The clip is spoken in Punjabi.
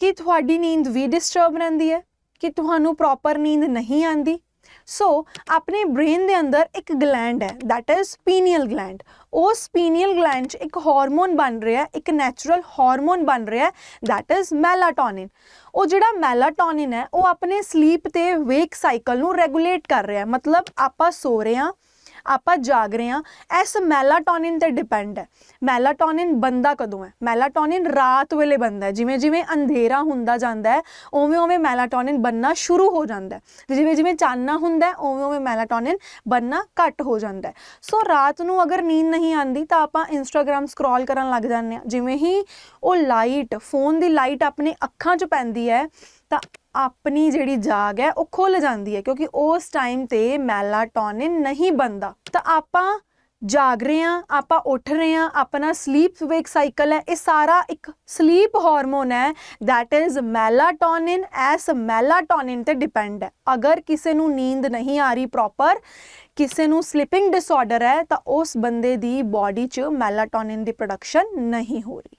ਕਿ ਤੁਹਾਡੀ ਨੀਂਦ ਵੀ ਡਿਸਟਰਬ ਰਹਿੰਦੀ ਹੈ, ਕਿ ਤੁਹਾਨੂੰ ਪ੍ਰੋਪਰ ਨੀਂਦ ਨਹੀਂ ਆਂਦੀ ਸੋ ਆਪਣੇ ਬ੍ਰੇਨ ਦੇ ਅੰਦਰ ਇੱਕ ਗਲੈਂਡ ਹੈ ਦੈਟ ਇਜ਼ pineal ਗਲੈਂਡ ਉਸ ਸਪੀਨੀਅਲ ਗਲੈਂਡ 'ਚ ਇੱਕ ਹਾਰਮੋਨ ਬਣ ਰਿਹਾ, ਇੱਕ ਨੈਚੁਰਲ ਹਾਰਮੋਨ ਬਣ ਰਿਹਾ ਦੈਟ ਇਜ਼ ਮੈਲਾਟੋਨਿਨ ਉਹ ਜਿਹੜਾ ਮੈਲਾਟੋਨਿਨ ਹੈ, ਉਹ ਆਪਣੇ ਸਲੀਪ ਤੇ ਵੇਕ ਸਾਈਕਲ ਨੂੰ ਰੈਗੂਲੇਟ ਕਰ ਰਿਹਾ ਮਤਲਬ ਆਪਾਂ ਸੋ ਰਹੇ ਹਾਂ ਆਪਾਂ ਜਾਗ ਰਹੇ ਹਾਂ ਇਸ ਮੈਲਾਟੋਨਿਨ ਤੇ ਡਿਪੈਂਡ ਹੈ। ਮੈਲਾਟੋਨਿਨ ਬੰਦਾ ਕਦੋਂ ਹੈ? ਮੈਲਾਟੋਨਿਨ ਰਾਤ ਵੇਲੇ ਬੰਦਾ ਜਿਵੇਂ ਜਿਵੇਂ ਅੰਧੇਰਾ ਹੁੰਦਾ ਜਾਂਦਾ ਹੈ, ਉਵੇਂ ਉਵੇਂ ਮੈਲਾਟੋਨਿਨ ਬੰਨਾ ਸ਼ੁਰੂ ਹੋ ਜਾਂਦਾ ਹੈ। ਜਿਵੇਂ ਜਿਵੇਂ ਚਾਨਣਾ ਹੁੰਦਾ ਉਵੇਂ ਉਵੇਂ ਮੈਲਾਟੋਨਿਨ ਬੰਨਾ ਘੱਟ ਹੋ ਜਾਂਦਾ ਹੈ। ਸੋ ਰਾਤ ਨੂੰ ਅਗਰ ਨੀਂਦ ਨਹੀਂ ਆਂਦੀ ਤਾਂ ਆਪਾਂ ਇੰਸਟਾਗ੍ਰam ਸਕਰੋਲ ਕਰਨ ਲੱਗ ਜਾਂਦੇ ਹਾਂ। ਜਿਵੇਂ ਹੀ ਉਹ ਲਾਈਟ ਫੋਨ ਦੀ ਲਾਈਟ ਆਪਣੇ ਅੱਖਾਂ 'ਚ ਪੈਂਦੀ ਹੈ ਤਾਂ ਆਪਣੀ ਜਿਹੜੀ ਜਾਗ ਹੈ ਉਹ ਖੁੱਲ ਜਾਂਦੀ ਹੈ ਕਿਉਂਕਿ ਉਸ ਟਾਈਮ ਤੇ ਮੈਲਾਟੋਨਿਨ ਨਹੀਂ ਬਣਦਾ। ਤਾਂ ਆਪਾਂ ਜਾਗ ਰਹੇ ਹਾਂ, ਆਪਾਂ ਉੱਠ ਰਹੇ ਹਾਂ, ਆਪਣਾ ਸਲੀਪ ਵੇਕ ਸਾਈਕਲ ਹੈ, ਇਹ ਸਾਰਾ ਇੱਕ ਸਲੀਪ ਹਾਰਮੋਨ ਹੈ। That ਇਜ਼ ਮੈਲਾਟੋਨਿਨ ਐਸ ਮੈਲਾਟੋਨਿਨ ਤੇ ਡਿਪੈਂਡ ਹੈ। ਅਗਰ ਕਿਸੇ ਨੂੰ ਨੀਂਦ ਨਹੀਂ ਆ ਰਹੀ ਪ੍ਰੋਪਰ ਕਿਸੇ ਨੂੰ ਸਲੀਪਿੰਗ ਡਿਸਆਰਡਰ ਹੈ, ਤਾਂ ਉਸ ਬੰਦੇ ਦੀ ਬਾਡੀ 'ਚ ਮੈਲਾਟੋਨਿਨ ਦੀ ਪ੍ਰੋਡਕਸ਼ਨ ਨਹੀਂ ਹੋ ਰਹੀ।